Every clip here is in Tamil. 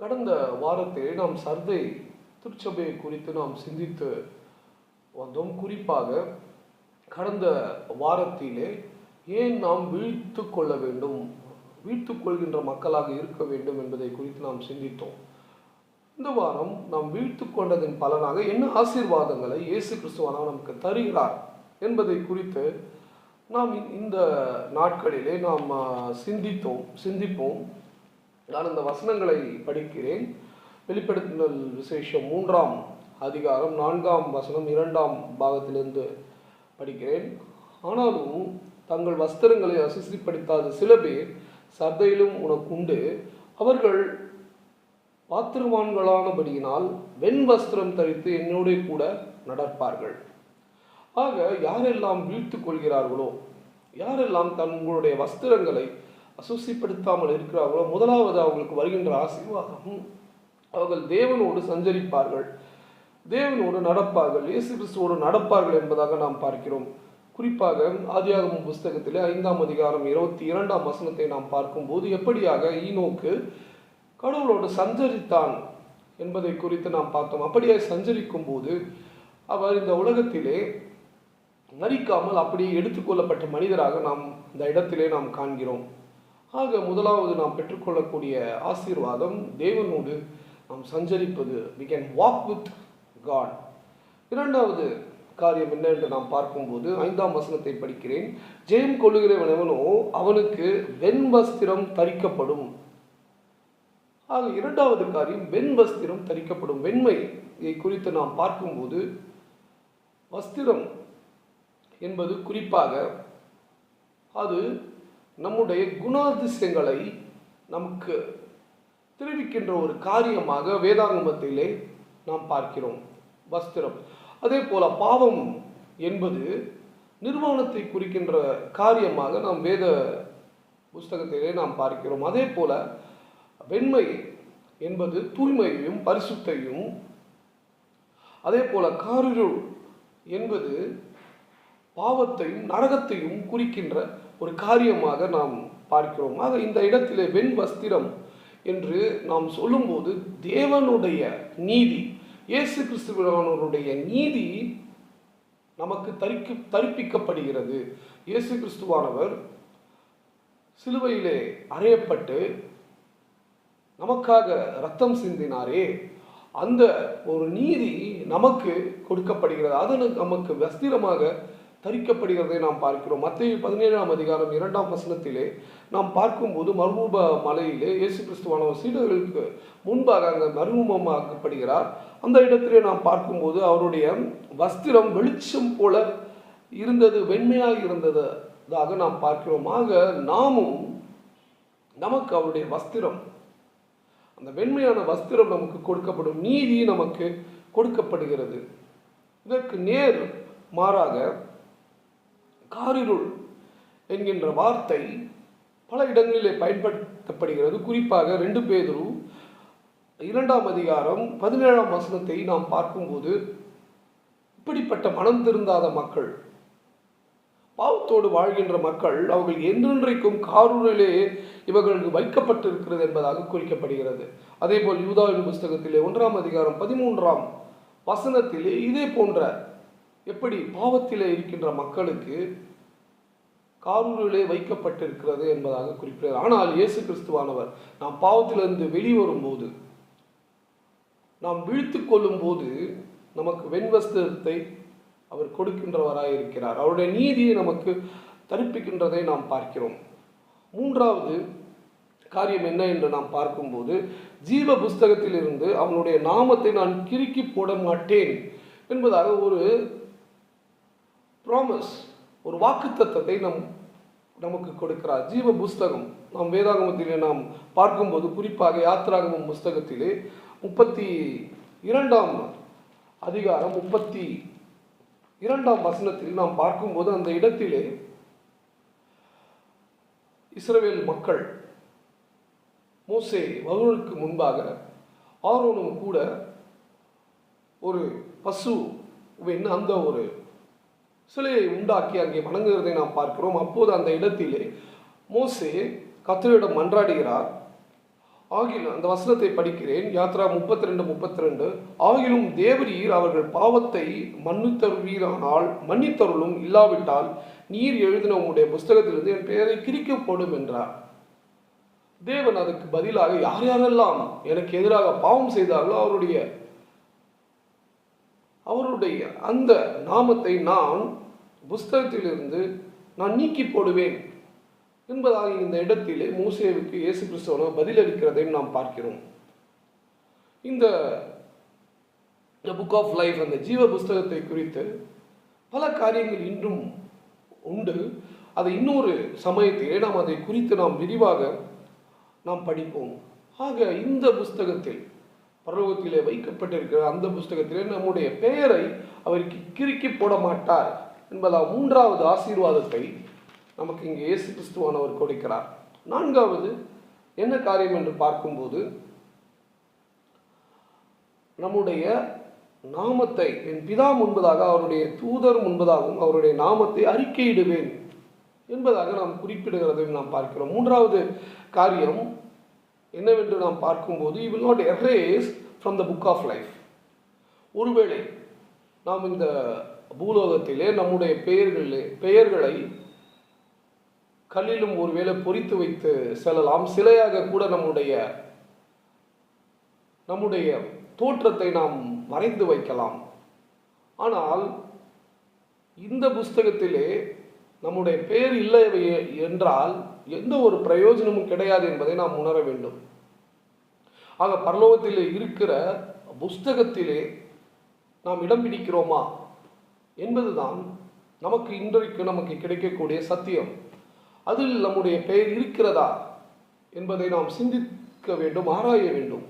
கடந்த வாரத்தில் நாம் சர்தை திருச்சபையை குறித்து நாம் சிந்தித்து வந்தோம். குறிப்பாக கடந்த வாரத்திலே ஏன் நாம் வீழ்த்து கொள்ள வேண்டும்? வீழ்த்து கொள்கின்ற மக்களாக இருக்க வேண்டும் என்பதை குறித்து நாம் சிந்தித்தோம். இந்த வாரம் நாம் வீழ்த்து கொண்டதன் பலனாக என்ன ஆசீர்வாதங்களை இயேசு கிறிஸ்துவனாக நமக்கு தருகிறார் என்பதை குறித்து நாம் இந்த நாட்களிலே நாம் சிந்தித்தோம் சிந்திப்போம். நான் இந்த வசனங்களை படிக்கிறேன். வெளிப்படுத்தினல் விசேஷம் மூன்றாம் அதிகாரம் நான்காம் வசனம் இரண்டாம் பாகத்திலிருந்து படிக்கிறேன். ஆனாலும் தங்கள் வஸ்திரங்களை அசுசிப்படுத்தாத சில பேர் சர்தையிலும் உனக்கு உண்டு அவர்கள் பாத்திரவான்களானபடியினால் வெண் வஸ்திரம் தரித்து என்னோட கூட நடப்பார்கள். ஆக யாரெல்லாம் வீழ்த்து கொள்கிறார்களோ யாரெல்லாம் தங்களுடைய வஸ்திரங்களை அசூசிப்படுத்தாமல் இருக்கிறார்களோ? முதலாவது அவங்களுக்கு வருகின்ற ஆசீர்வாதமும் அவர்கள் தேவனோடு சஞ்சரிப்பார்கள். தேவனோடு நடப்பார்கள். இயேசு கிறிஸ்துவோடு நடப்பார்கள் என்பதாக நாம் பார்க்கிறோம். குறிப்பாக ஆதியாகம புஸ்தகத்திலே ஐந்தாம் அதிகாரம் இருபத்தி இரண்டாம் வசனத்தை நாம் பார்க்கும்போது எப்படியாக ஈனோக்கு கடவுளோடு சஞ்சரித்தான் என்பதை குறித்து நாம் பார்த்தோம். அப்படியே சஞ்சரிக்கும் போது அவர் இந்த உலகத்திலே மறிக்காமல் அப்படியே எடுத்துக்கொள்ளப்பட்ட மனிதராக நாம் இந்த இடத்திலே நாம் காண்கிறோம். ஆக முதலாவது நாம் பெற்றுக்கொள்ளக்கூடிய ஆசீர்வாதம் தேவனோடு நாம் சஞ்சரிப்பது. We can walk with God இரண்டாவது காரியம் என்ன என்று நாம் பார்க்கும்போது ஐந்தாம் வசனத்தை படிக்கிறேன். ஜெயம் கொள்ளுகிறவனவனோ அவனுக்கு வெண் வஸ்திரம் தரிக்கப்படும். ஆக இரண்டாவது காரியம் வெண்வஸ்திரம் தரிக்கப்படும். வெண்மை இதை குறித்து நாம் பார்க்கும்போது வஸ்திரம் என்பது குறிப்பாக அது நம்முடைய குணாதிசயங்களை நமக்கு தெரிவிக்கின்ற ஒரு காரியமாக வேதாங்கமத்திலே நாம் பார்க்கிறோம். வஸ்திரம். அதே போல பாவம் என்பது நிர்வாணத்தை குறிக்கின்ற காரியமாக நாம் வேத புஸ்தகத்திலே நாம் பார்க்கிறோம். அதே போல வெண்மை என்பது தூய்மையையும் பரிசுத்தையும் அதே போல காரிருள் என்பது பாவத்தையும் நரகத்தையும் குறிக்கின்ற ஒரு காரியமாக நாம் பார்க்கிறோம். ஆக இந்த இடத்திலே வெண் வஸ்திரம் என்று நாம் சொல்லும்போது தேவனுடைய நீதி இயேசு கிறிஸ்துவனுடைய நீதி நமக்கு தரிக்கு தரிப்பிக்கப்படுகிறது. இயேசு கிறிஸ்துவானவர் சிலுவையிலே அறையப்பட்டு நமக்காக ரத்தம் சிந்தினாரே. அந்த ஒரு நீதி நமக்கு கொடுக்கப்படுகிறது. அது நமக்கு வஸ்திரமாக தரிக்கப்படுகிறதை நாம் பார்க்கிறோம். மத்திய பதினேழாம் அதிகாரம் இரண்டாம் வசனத்திலே நாம் பார்க்கும்போது மர்மூப மலையிலே இயேசு கிறிஸ்துவானவர் சீடர்களுக்கு முன்பாக அங்கே மர்மூபமாக்கப்படுகிறார் அந்த இடத்திலே நாம் பார்க்கும்போது அவருடைய வஸ்திரம் வெளிச்சம் போல இருந்தது வெண்மையாக இருந்ததாக நாம் பார்க்கிறோம். ஆக நாமும் நமக்கு அவருடைய வஸ்திரம் அந்த வெண்மையான வஸ்திரம் நமக்கு கொடுக்கப்படும் நீதி நமக்கு கொடுக்கப்படுகிறது. இதற்கு நேர் மாறாக காரிருள் என்கின்ற வார்த்தை பல இடங்களிலே பயன்படுத்தப்படுகிறது. குறிப்பாக ரெண்டு பேதுரு இரண்டாம் அதிகாரம் பதினேழாம் வசனத்தை நாம் பார்க்கும்போது இப்படிப்பட்ட மனம் திருந்தாத மக்கள் பாவத்தோடு வாழ்கின்ற மக்கள் அவர்கள் என்றென்றைக்கும் காரூரிலே இவர்களுக்கு வைக்கப்பட்டிருக்கிறது என்பதாக குறிக்கப்படுகிறது. அதேபோல் யூதாவின் புஸ்தகத்திலே ஒன்றாம் அதிகாரம் பதிமூன்றாம் வசனத்திலே இதே போன்ற எப்படி பாவத்தில் இருக்கின்ற மக்களுக்கு காரூரிலே வைக்கப்பட்டிருக்கிறது என்பதாக குறிப்பிடுகிறார். ஆனால் இயேசு கிறிஸ்துவானவர் நாம் பாவத்திலிருந்து வெளிவரும்போது நாம் விழித்து கொள்ளும் போது நமக்கு வெண்வஸ்திரத்தை அவர் கொடுக்கின்றவராக இருக்கிறார் அவருடைய நீதியை நமக்கு தரிப்பிக்கின்றதை நாம் பார்க்கிறோம். மூன்றாவது காரியம் என்ன என்று நாம் பார்க்கும்போது ஜீவ புஸ்தகத்திலிருந்து அவனுடைய நாமத்தை நான் கிறுக்கி போட மாட்டேன் என்பதாக ஒரு ப்ராமிஸ் ஒரு வாக்குத்தத்தத்தை நம் நமக்கு கொடுக்கிறார். ஜீவ புஸ்தகம் நாம் வேதாகமத்திலே நாம் பார்க்கும்போது குறிப்பாக யாத்ராகமம் புஸ்தகத்திலே முப்பத்தி இரண்டாம் அதிகாரம் முப்பத்தி இரண்டாம் வசனத்தில் நாம் பார்க்கும்போது அந்த இடத்திலே இஸ்ரேல் மக்கள் மோசே வருவனுக்கு முன்பாக ஆரோனும் கூட ஒரு பசுவின் அந்த ஒரு சிலையை உண்டாக்கி அங்கே வணங்குகிறதை நாம் பார்க்கிறோம். அப்போது அந்த இடத்திலே மோசே கர்த்தரிடம் மன்றாடுகிறார். ஆகிலும் அந்த வசனத்தை படிக்கிறேன். யாத்ரா முப்பத்தி ரெண்டு முப்பத்தி ரெண்டு ஆகிலும் தேவரீர் அவர்கள் பாவத்தை மன்னித்தருவீரானால் மன்னித்தருளும் இல்லாவிட்டால் நீர் எழுதின உங்களுடைய புஸ்தகத்திலிருந்து என் பெயரை கிரிக்கப்படும் என்றார். தேவன் அதுக்கு பதிலாக யார் யாரெல்லாம் எனக்கு எதிராக பாவம் செய்தார்களோ அவருடைய அவருடைய அந்த நாமத்தை நான் புஸ்தகத்திலிருந்து நான் நீக்கி போடுவேன் என்பதாக இந்த இடத்திலே மூசேவுக்கு இயேசு கிறிஸ்தவன பதிலளிக்கிறதையும் நாம் பார்க்கிறோம். இந்த புக் ஆஃப் லைஃப் அந்த ஜீவ புஸ்தகத்தை குறித்து பல காரியங்கள் இன்றும் உண்டு. அதை இன்னொரு சமயத்திலே நாம் அதை குறித்து நாம் விரிவாக நாம் படிப்போம். ஆக இந்த புஸ்தகத்தில் பரலோகத்திலே வைக்கப்பட்டிருக்கிற அந்த புஸ்தகத்திலே நம்முடைய பெயரை அவருக்கு கிறுக்கி போட மாட்டார். என்பதா மூன்றாவது ஆசீர்வாதத்தை நமக்கு இங்கே இயேசு கிறிஸ்துவானவர் கொடுக்கிறார். நான்காவது என்ன காரியம் என்று பார்க்கும்போது நம்முடைய நாமத்தை என் பிதா முன்பதாக அவருடைய தூதர் முன்பதாகவும் அவருடைய நாமத்தை அறிக்கையிடுவேன் என்பதாக நாம் குறிப்பிடுகிறதையும் நாம் பார்க்கிறோம். மூன்றாவது காரியம் என்னவென்று நாம் பார்க்கும்போது you will not erase from the book of life ஒருவேளை நாம் இந்த பூலோகத்திலே நம்முடைய பெயர்களிலே பெயர்களை கல்லிலும் ஒருவேளை பொறித்து வைத்து செல்லலாம். சிலையாக கூட நம்முடைய நம்முடைய தோற்றத்தை நாம் மறைந்து வைக்கலாம். ஆனால் இந்த புஸ்தகத்திலே நம்முடைய பெயர் இல்லை என்றால் எந்த ஒரு பிரயோஜனமும் கிடையாது என்பதை நாம் உணர வேண்டும். ஆக பரலோகத்திலே இருக்கிற புஸ்தகத்திலே நாம் இடம் பிடிக்கிறோமா? என்பதுதான் நமக்கு இன்றைக்கு நமக்கு கிடைக்கக்கூடிய சத்தியம். அதில் நம்முடைய பெயர் இருக்கிறதா என்பதை நாம் சிந்திக்க வேண்டும் ஆராய வேண்டும்.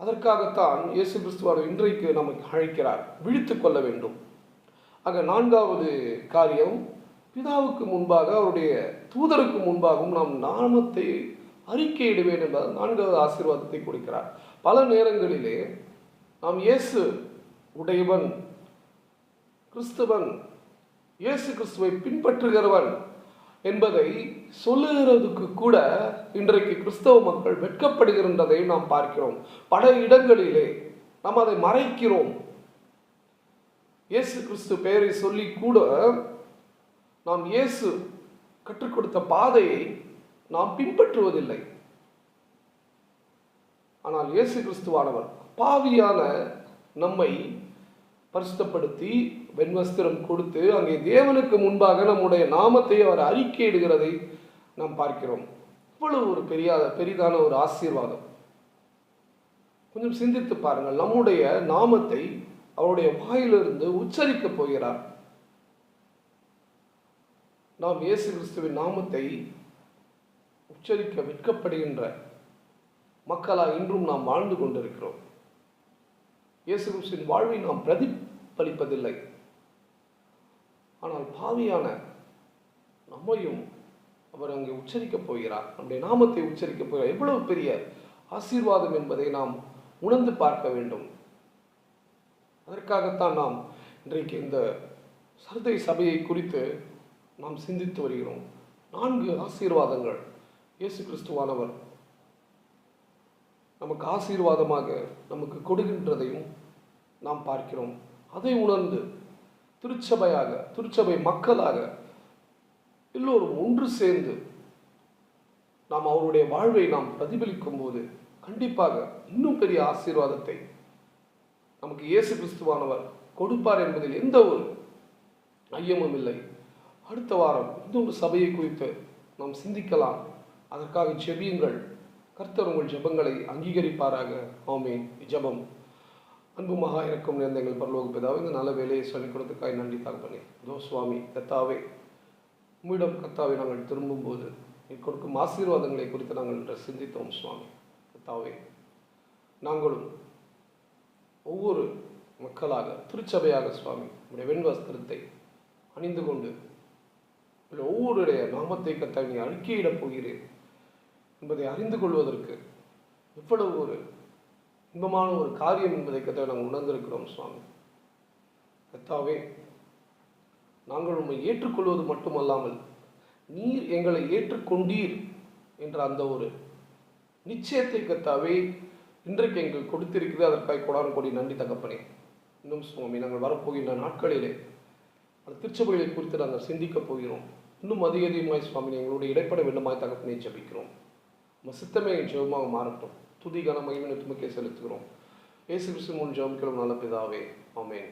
அதற்காகத்தான் இயேசு கிறிஸ்துவார் இன்றைக்கு நமக்கு அழைக்கிறார். விழித்து கொள்ள வேண்டும். ஆக நான்காவது காரியம் பிதாவுக்கு முன்பாக அவருடைய தூதருக்கு முன்பாகவும் நாம் நாமத்தை அறிக்கையிடுவேன் என்பதால் நான்காவது ஆசீர்வாதத்தை கொடுக்கிறார். பல நேரங்களிலே நாம் இயேசு உடையவன் கிறிஸ்துவன் இயேசு கிறிஸ்துவை பின்பற்றுகிறவன் என்பதை சொல்லுகிறதுக்கு கூட இன்றைக்கு கிறிஸ்தவ மக்கள் வெட்கப்படுகின்றதை நாம் பார்க்கிறோம். பல இடங்களிலே நாம் அதை மறைக்கிறோம். இயேசு கிறிஸ்து பெயரை சொல்லி கூட நாம் இயேசு கற்றுக் கொடுத்த பாதையை நாம் பின்பற்றுவதில்லை. ஆனால் இயேசு கிறிஸ்துவானவர் பாவியான நம்மை பரிசுத்தப்படுத்தி வெண்வஸ்திரம் கொடுத்து அங்கே தேவனுக்கு முன்பாக நம்முடைய நாமத்தை அவர் அறிக்கையிடுகிறதை நாம் பார்க்கிறோம். இவ்வளவு ஒரு பெரிய பெரிதான ஒரு ஆசீர்வாதம். கொஞ்சம் சிந்தித்து பாருங்கள். நம்முடைய நாமத்தை அவருடைய வாயிலிருந்து உச்சரிக்கப் போகிறார். நாம் இயேசு கிறிஸ்துவின் நாமத்தை உச்சரிக்க விற்கப்படுகின்ற மக்களாக இன்றும் நாம் வாழ்ந்து கொண்டிருக்கிறோம். இயேசு கிறிஸ்துவின் வாழ்வை நாம் பிரதி பலிப்பதில்லை ஆனால் பாவியான நம்மையும் அவர் அங்கே உச்சரிக்கப் போகிறார். நம்முடைய நாமத்தை உச்சரிக்கப் போகிறார். எவ்வளவு பெரிய ஆசீர்வாதம் என்பதை நாம் உணர்ந்து பார்க்க வேண்டும். அதற்காகத்தான் நாம் இன்றைக்கு இந்த சர்தை சபையை குறித்து நாம் சிந்தித்து வருகிறோம். நான்கு ஆசீர்வாதங்கள். இயேசு கிறிஸ்துவானவர் நமக்கு ஆசீர்வாதமாக நமக்கு கொடுக்கின்றதையும் நாம் பார்க்கிறோம். அதை உணர்ந்து திருச்சபையாக திருச்சபை மக்களாக எல்லோரும் ஒன்று சேர்ந்து நாம் அவருடைய வாழ்வை நாம் பிரதிபலிக்கும் போது கண்டிப்பாக இன்னும் பெரிய ஆசீர்வாதத்தை நமக்கு இயேசு கிறிஸ்துவானவர் கொடுப்பார் என்பதில் எந்த ஒரு ஐயமும் இல்லை. அடுத்த வாரம் இன்னொரு சபையை குறித்து நாம் சிந்திக்கலாம். அதற்காக ஜெபியுங்கள். கர்த்தர் உங்கள் ஜெபங்களை அங்கீகரிப்பாராக. ஆமேன். ஜெபம். அன்புமாக இருக்கும் இறக்கும் நேர்ந்த எங்கள் பரலோக பிதாவை இந்த நல்ல வேலையை சொல்லிக் கொடுத்துக்காய் நன்றி தகப்பனே தோ சுவாமி கத்தாவே உம்மிடம் கத்தாவை நாங்கள் திரும்பும்போது நீ கொடுக்கும் ஆசீர்வாதங்களை குறித்து நாங்கள் இன்று சிந்தித்தோம் சுவாமி. கத்தாவே நாங்களும் ஒவ்வொரு மக்களாக திருச்சபையாக சுவாமி உடைய வெண்வஸ்திரத்தை அணிந்து கொண்டு ஒவ்வொருடைய நாமத்தை கத்தாய் நீ அறிக்கையிடப் போகிறேன் என்பதை அறிந்து கொள்வதற்கு எவ்வளவு ஒரு இன்பமான ஒரு காரியம் என்பதை கத்தாய் நாங்கள் உணர்ந்திருக்கிறோம் சுவாமி. கத்தாவே நாங்கள் உண்மை ஏற்றுக்கொள்வது மட்டுமல்லாமல் நீர் எங்களை ஏற்றுக்கொண்டீர் என்ற அந்த ஒரு நிச்சயத்தை கத்தாவே இன்றைக்கு எங்களுக்கு கொடுத்திருக்கிறது. அதற்காக கொடான கொடி நன்றி தகப்பனே. இன்னும் சுவாமி நாங்கள் வரப்போகின்ற நாட்களிலே அந்த திருச்சபைகளை குறித்து நாங்கள் சிந்திக்கப் போகிறோம். இன்னும் அதிக அதிகமாய் சுவாமி எங்களுடைய இடைப்பட வேண்டுமாய் தகப்பனை ஜபிக்கிறோம். நம்ம சித்தமே என் ஜெபமாக மாறட்டும். துதி கன மகிமை துமக்கே செலுத்துகிறோம். இயேசு கிறிஸ்து முன் ஜெபம் நல்ல பிதாவே. ஆமேன்.